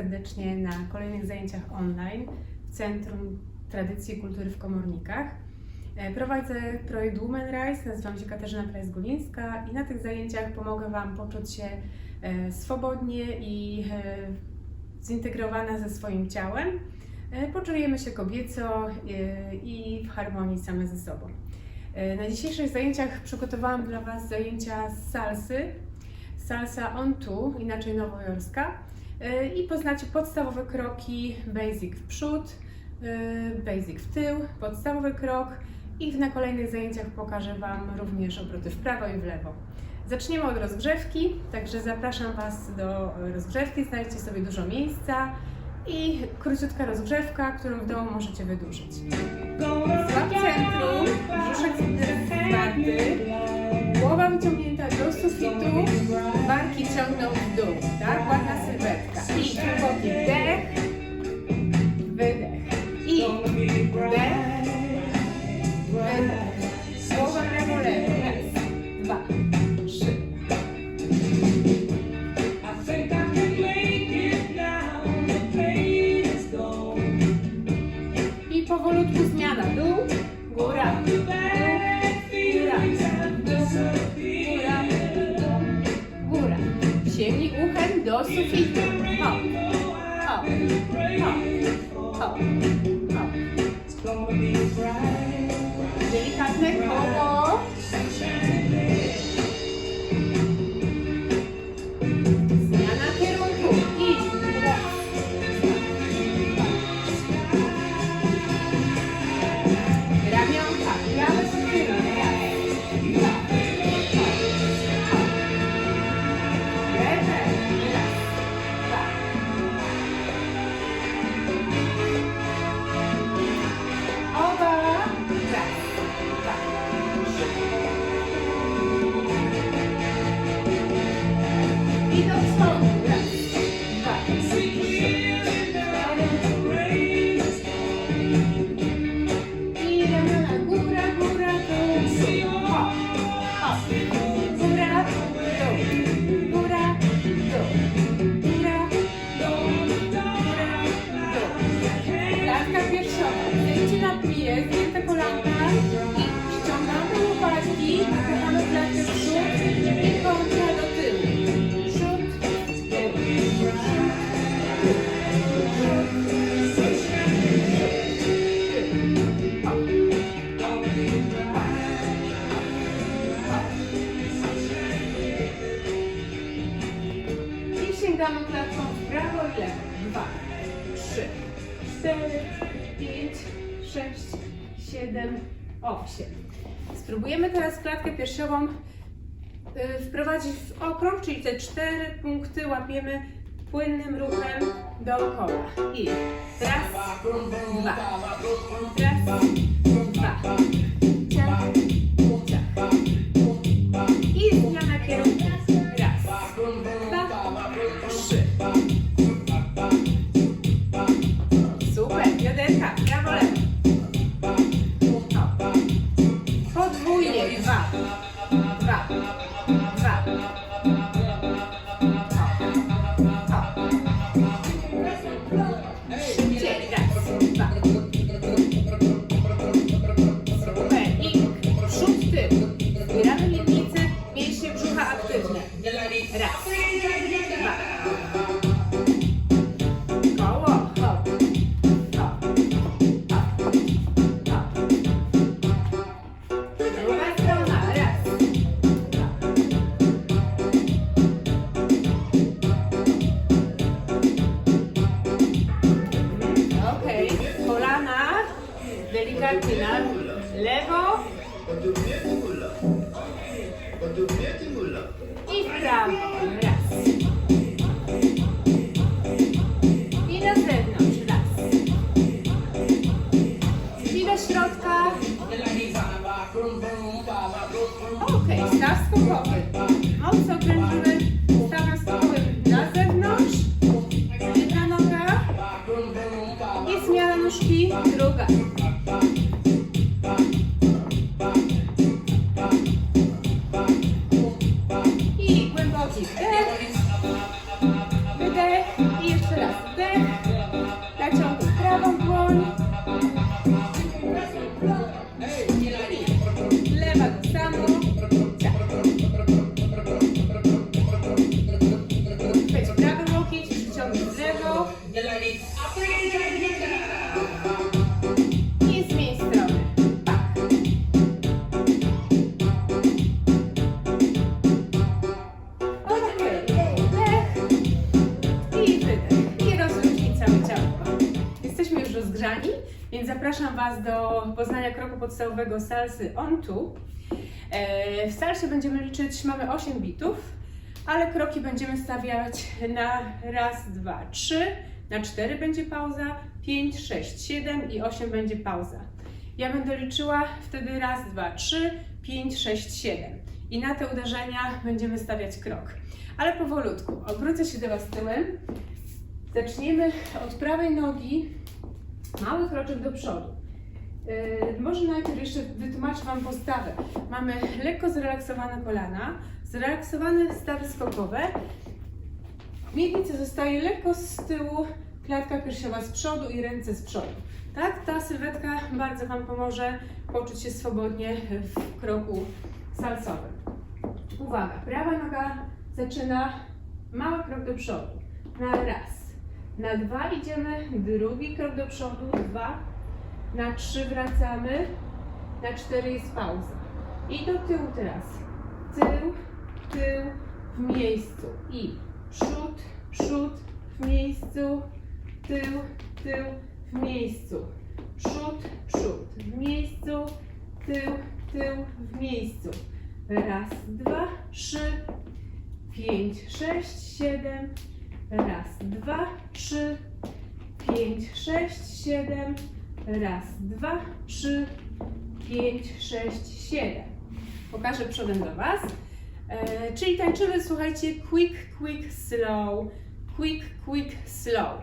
serdecznie na kolejnych zajęciach online w Centrum Tradycji i Kultury w Komornikach. E, Prowadzę projekt Women Rise, nazywam się Katarzyna Price-Gulińska i na tych zajęciach pomogę Wam poczuć się e, swobodnie i e, zintegrowana ze swoim ciałem. Poczujemy się kobieco i w harmonii same ze sobą. Na dzisiejszych zajęciach przygotowałam dla Was zajęcia z salsy, salsa on two, inaczej nowojorska i poznacie podstawowe kroki, basic w przód, e, basic w tył, podstawowy krok i na kolejnych zajęciach pokażę Wam również obroty w prawo i w lewo. Zaczniemy od rozgrzewki, także zapraszam Was do rozgrzewki, znajdźcie sobie dużo miejsca i króciutka rozgrzewka, którą w domu możecie wydłużyć. Złap centrum, brzuszek zwarty, głowa wyciągnięta do sufitu, barki ciągną w dół, tak? Ładna powolutku zmiana. Dół, góra, dół, góra, disappeared. góra. Sięgnij uchem do sufitu. Hop, hop, hop, hop, hop. Delikatne koło. aquí es este colante 7, 8. Spróbujemy teraz klatkę piersiową y, wprowadzić w okrąg, czyli te cztery punkty łapiemy płynnym ruchem dookoła. I raz, dwa, raz, dwa. Zmiana nóżki. Druga. Zapraszam Was do poznania kroku podstawowego salsy on two. E, W salsie będziemy liczyć, mamy 8 bitów, ale kroki będziemy stawiać na raz, dwa, trzy, na cztery będzie pauza, 5, 6, 7 i 8 będzie pauza. Ja będę liczyła wtedy raz, dwa, trzy, 5, 6, 7. I na te uderzenia będziemy stawiać krok. Ale powolutku. Obrócę się do Was tyłem. Zaczniemy od prawej nogi, mały kroczek do przodu. Yy, może najpierw jeszcze wytłumaczę Wam postawę. Mamy lekko zrelaksowane kolana, zrelaksowane stawy skokowe. Miednica zostaje lekko z tyłu, klatka piersiowa z przodu i ręce z przodu. Tak, ta sylwetka bardzo Wam pomoże poczuć się swobodnie w kroku salsowym. Uwaga, prawa noga zaczyna mały krok do przodu. Na raz. Na dwa idziemy, drugi krok do przodu, dwa. Na trzy wracamy, na cztery jest pauza. I do tyłu teraz. Tył, tył w miejscu. I przód, przód w miejscu, tył, tył w miejscu. Przód, przód w miejscu, tył, tył w miejscu. Raz, dwa, trzy, pięć, sześć, siedem. Raz, dwa, trzy, pięć, sześć, siedem. Raz, dwa, trzy, pięć, sześć, siedem. Pokażę przodem do Was. E, czyli tańczymy, słuchajcie, quick, quick, slow, quick, quick, slow.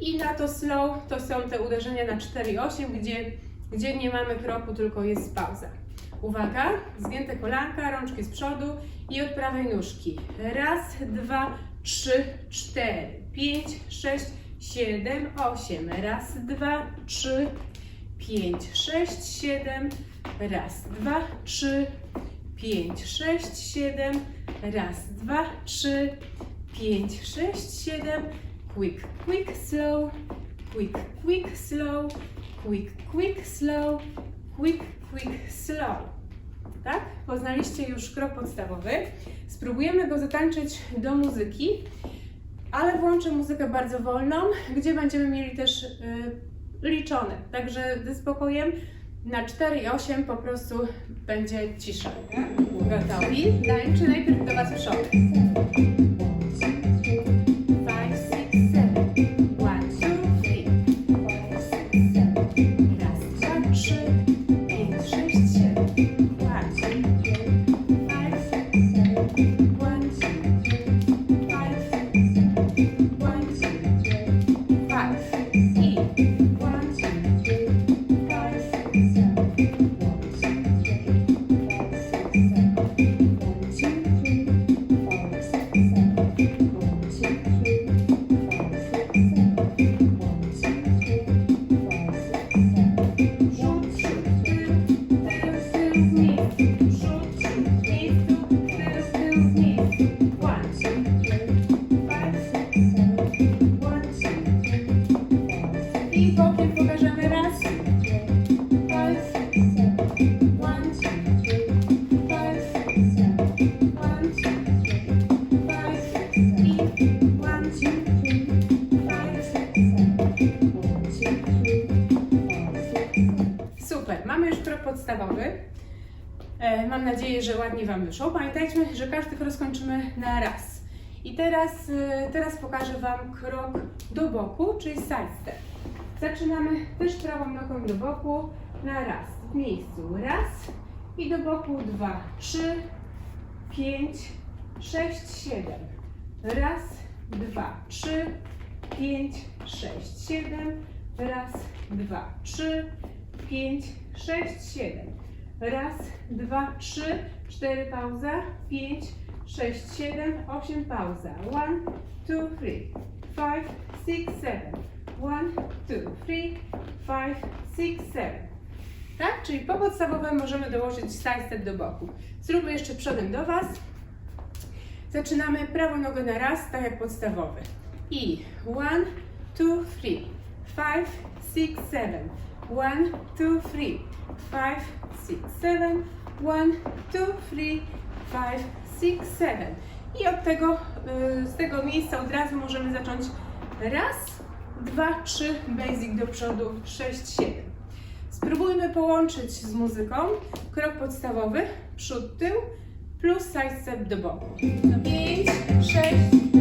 I na to slow to są te uderzenia na 4 i 8, gdzie, gdzie nie mamy kroku, tylko jest pauza. Uwaga, zgięte kolanka, rączki z przodu i od prawej nóżki. Raz, dwa, trzy, cztery, pięć, sześć, siedem, osiem. Raz, dwa, trzy, pięć, sześć, siedem. Raz, dwa, trzy, pięć, sześć, siedem. Raz, dwa, trzy, pięć, sześć, siedem. Quick, quick, slow. Quick, quick, slow. Quick, quick, slow. Quick, quick, slow. Tak? Poznaliście już krok podstawowy. Spróbujemy go zatańczyć do muzyki, ale włączę muzykę bardzo wolną, gdzie będziemy mieli też y, liczone. Także ze spokojem na 4 i 8 po prostu będzie cisza. Gotowi? Tańczy najpierw do Was przodem. Mam nadzieję, że ładnie Wam wyszło. Pamiętajcie, że każdy krok skończymy na raz. I teraz, e, teraz pokażę Wam krok do boku, czyli side step. Zaczynamy też prawą nogą do boku na raz. W miejscu raz i do boku dwa, trzy, pięć, sześć, siedem. Raz, dwa, trzy, pięć, sześć, siedem. Raz, dwa, trzy, pięć, sześć, siedem. Raz, dwa, trzy, cztery pauza, pięć, sześć, siedem, osiem pauza. One, two, three, five, six, seven. One, two, three, five, six, seven. Tak? Czyli po podstawowym możemy dołożyć side step do boku. Zróbmy jeszcze przodem do Was. Zaczynamy prawą nogę na raz, tak jak podstawowy. I one, two, three, five, six, seven. One, two, three, five, six, seven. One, two, three, five, six, seven. I od tego, y, z tego miejsca od razu możemy zacząć raz, dwa, trzy, basic do przodu, sześć, siedem. Spróbujmy połączyć z muzyką krok podstawowy, przód, tył, plus side step do boku. 5, 6, 7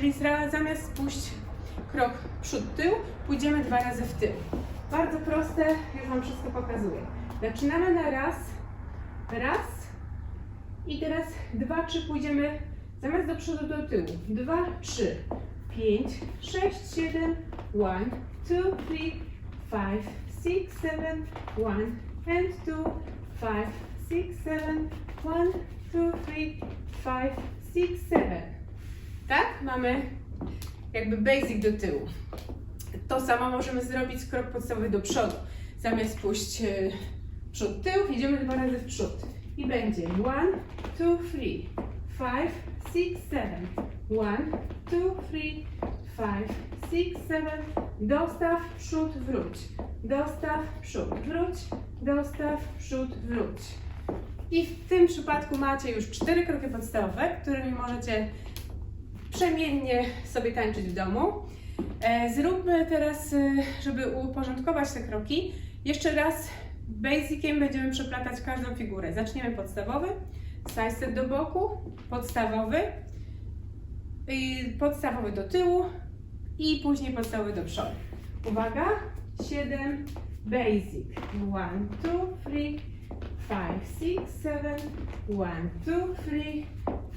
czyli zamiast pójść krok przód, tył, pójdziemy dwa razy w tył. Bardzo proste, już Wam wszystko pokazuję. Zaczynamy na raz, raz i teraz dwa, trzy pójdziemy zamiast do przodu do tyłu. Dwa, trzy, pięć, sześć, siedem, one, two, three, five, six, seven, one, and two, five, six, seven, one, two, three, five, six, seven. Tak? Mamy jakby basic do tyłu. To samo możemy zrobić krok podstawowy do przodu. Zamiast pójść e, przód, tył, idziemy dwa razy w przód. I będzie one, two, three, five, six, seven. One, two, three, five, six, seven. Dostaw, przód, wróć. Dostaw, przód, wróć. Dostaw, przód, wróć. I w tym przypadku macie już cztery kroki podstawowe, którymi możecie przemiennie sobie tańczyć w domu. E, Zróbmy teraz, e, żeby uporządkować te kroki, jeszcze raz basiciem będziemy przeplatać każdą figurę. Zaczniemy podstawowy, side step do boku, podstawowy, podstawowy do tyłu i później podstawowy do przodu. Uwaga, 7, basic, 1, 2, 3, 5, 6, 7, 1, 2, 3,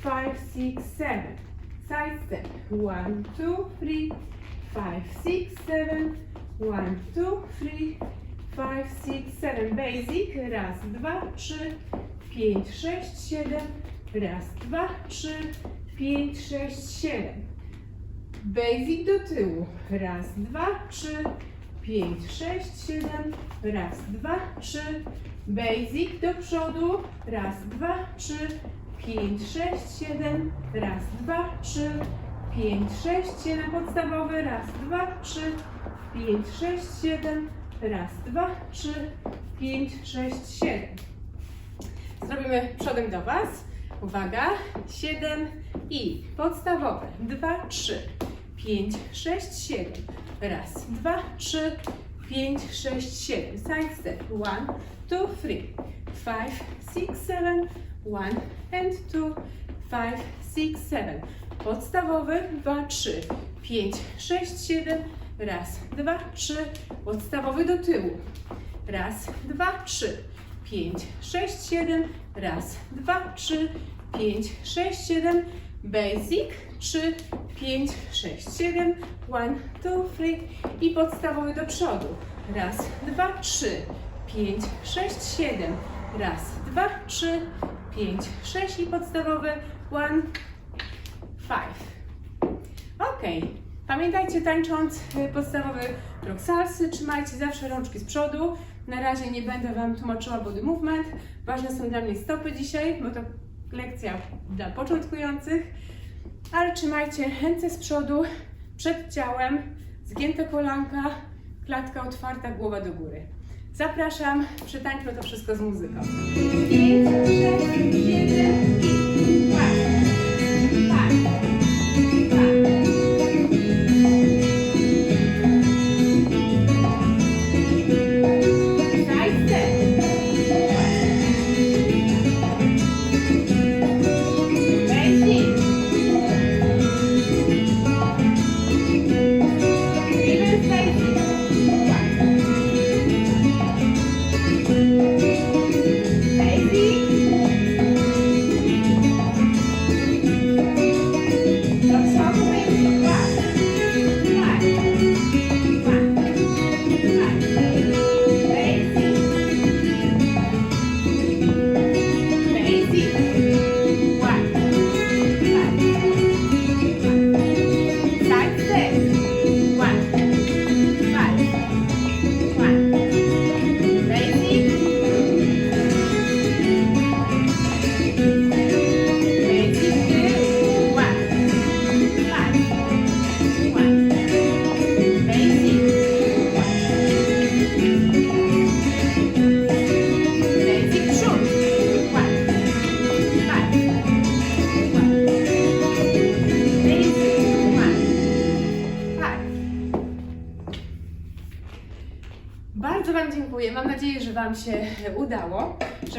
5, 6, 7. Side step. One, two, three, five, six, seven. One, two, three, five, six, seven. Basic. Raz, dwa, trzy, pięć, sześć, siedem. Raz, dwa, trzy, pięć, sześć, siedem. Basic do tyłu. Raz, dwa, trzy, pięć, sześć, siedem. Raz, dwa, trzy. Basic do przodu. Raz, dwa, trzy, pięć, sześć, siedem. Raz, dwa, trzy, pięć, sześć, siedem. Podstawowy. Raz, dwa, trzy, pięć, sześć, siedem. Raz, dwa, trzy, pięć, sześć, siedem. Zrobimy przodem do Was. Uwaga, 7 i podstawowe. 2, 3, 5, 6, 7. Raz, 2, 3, 5, 6, 7. Side step. 1, 2, 3, 5, 6, 7. 1 and 2, 5, 6, 7. Podstawowy 2, 3, 5, 6, 7. Raz, 2, 3. Podstawowy do tyłu. Raz, dwa, trzy, pięć, sześć, siedem. Raz, dwa, trzy, pięć, sześć, siedem. Basic, trzy, pięć, sześć, siedem. One, two, three. I podstawowy do przodu. Raz, dwa, trzy, pięć, sześć, siedem. Raz, dwa, trzy, pięć, sześć i podstawowy. One, five. Ok. Pamiętajcie, tańcząc y, podstawowy krok salsy, trzymajcie zawsze rączki z przodu. Na razie nie będę Wam tłumaczyła body movement. Ważne są dla mnie stopy dzisiaj, bo to lekcja dla początkujących. Ale trzymajcie ręce z przodu, Przed ciałem zgięte kolanka, klatka otwarta, głowa do góry. Zapraszam, przetańczmy to wszystko z muzyką. Amém.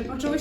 Począł